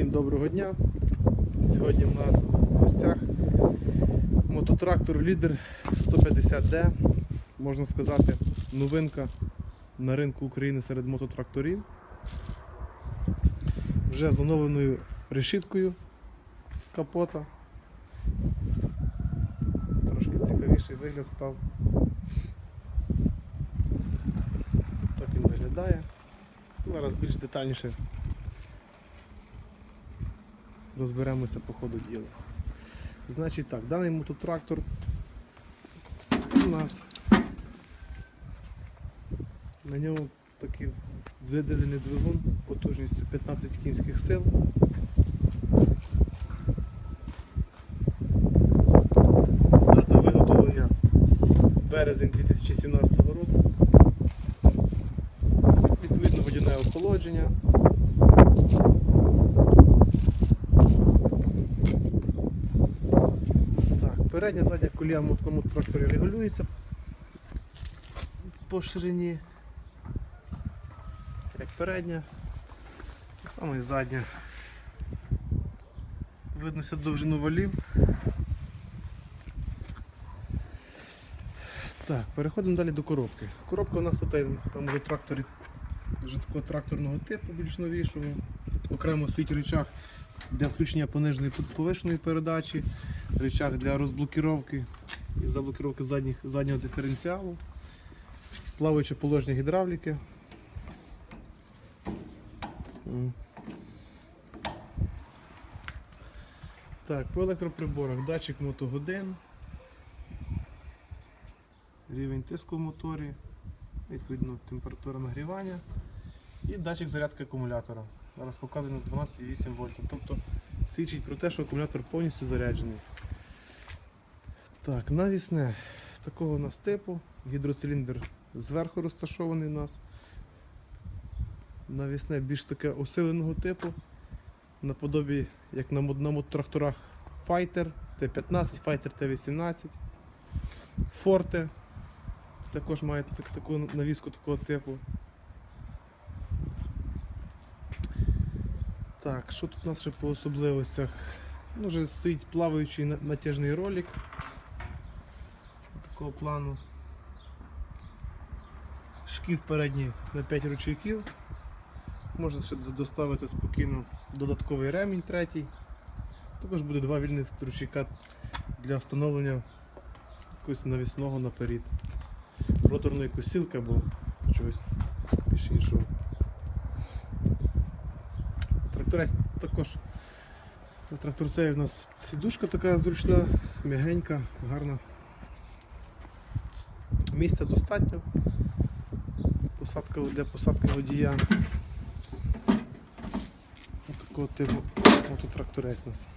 Всім доброго дня. Сьогодні в нас в гостях мототрактор Лідер 150D. Можна сказати, новинка на ринку України серед мототракторів. Вже з оновленою решіткою капота. Трошки цікавіший вигляд став. Так він виглядає. Зараз більш детальніше розберемося по ходу діла. Значить так, даний мототрактор у нас на ньому такий видилений двигун потужністю 15 кінських сил. Дата виготовлення березень 2017 року. Відповідно водяне охолодження. Так, передня задня колія в тому тракторі регулюється по ширині. Як передня, так само і задня. Виднося довжину валів. Так, переходимо далі до коробки. Коробка у нас тут там уже тракторі вже такого тракторного типу більш новішого. Окремо стоїть рычаг для включення пониженої пов- повишеної передачі, рычаг для розблокировки і заблокировки задніх, заднього диференціалу, плаваюче положення гідравліки. Так, по електроприборах. Датчик мотогодин, рівень тиску в моторі, відповідно температура нагрівання і датчик зарядки акумулятора. Зараз показує на 12,8 вольт. Тобто свідчить про те, що акумулятор повністю заряджений. Так, навісне такого у нас типу. Гідроциліндр зверху розташований у нас. Навісне більш таке усиленого типу. Наподобі, як на, мод- на мототракторах Fighter T15, Fighter T18, Forte. Також має так, таку навіску такого типу. Так, що тут у нас ще по особливостях? Ну, вже стоїть плаваючий натяжний ролик такого плану. Шків передній на 5 ручейків. Можна ще доставити спокійно додатковий ремінь третій. Також буде два вільних ручейка для встановлення якогось навісного наперед. Роторної косілки або чогось більш іншого. Тракторець також на тракторцеві в нас сідушка така зручна, м'ягенька, гарна. Місця достатньо. Посадка для посадки водія. Ось такого типу мототракторець у нас.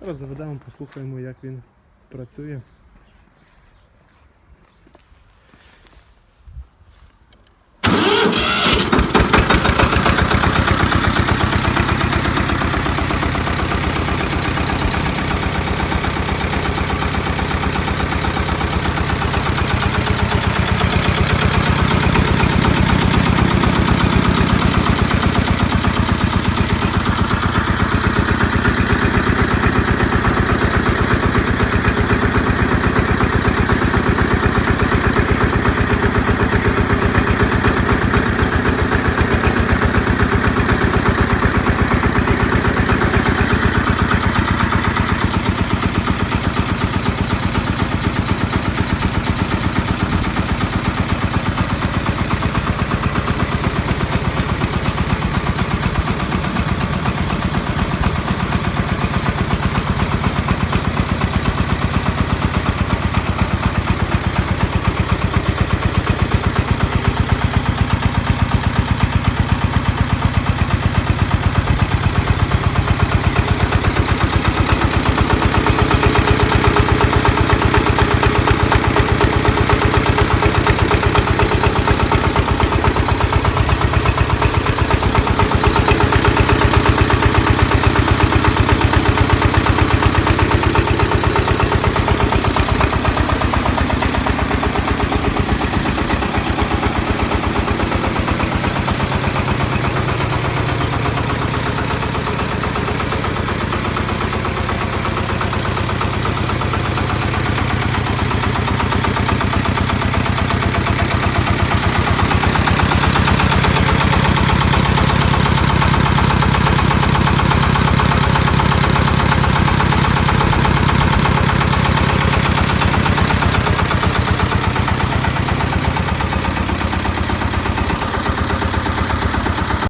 Зараз заведемо, послухаємо, як він працює.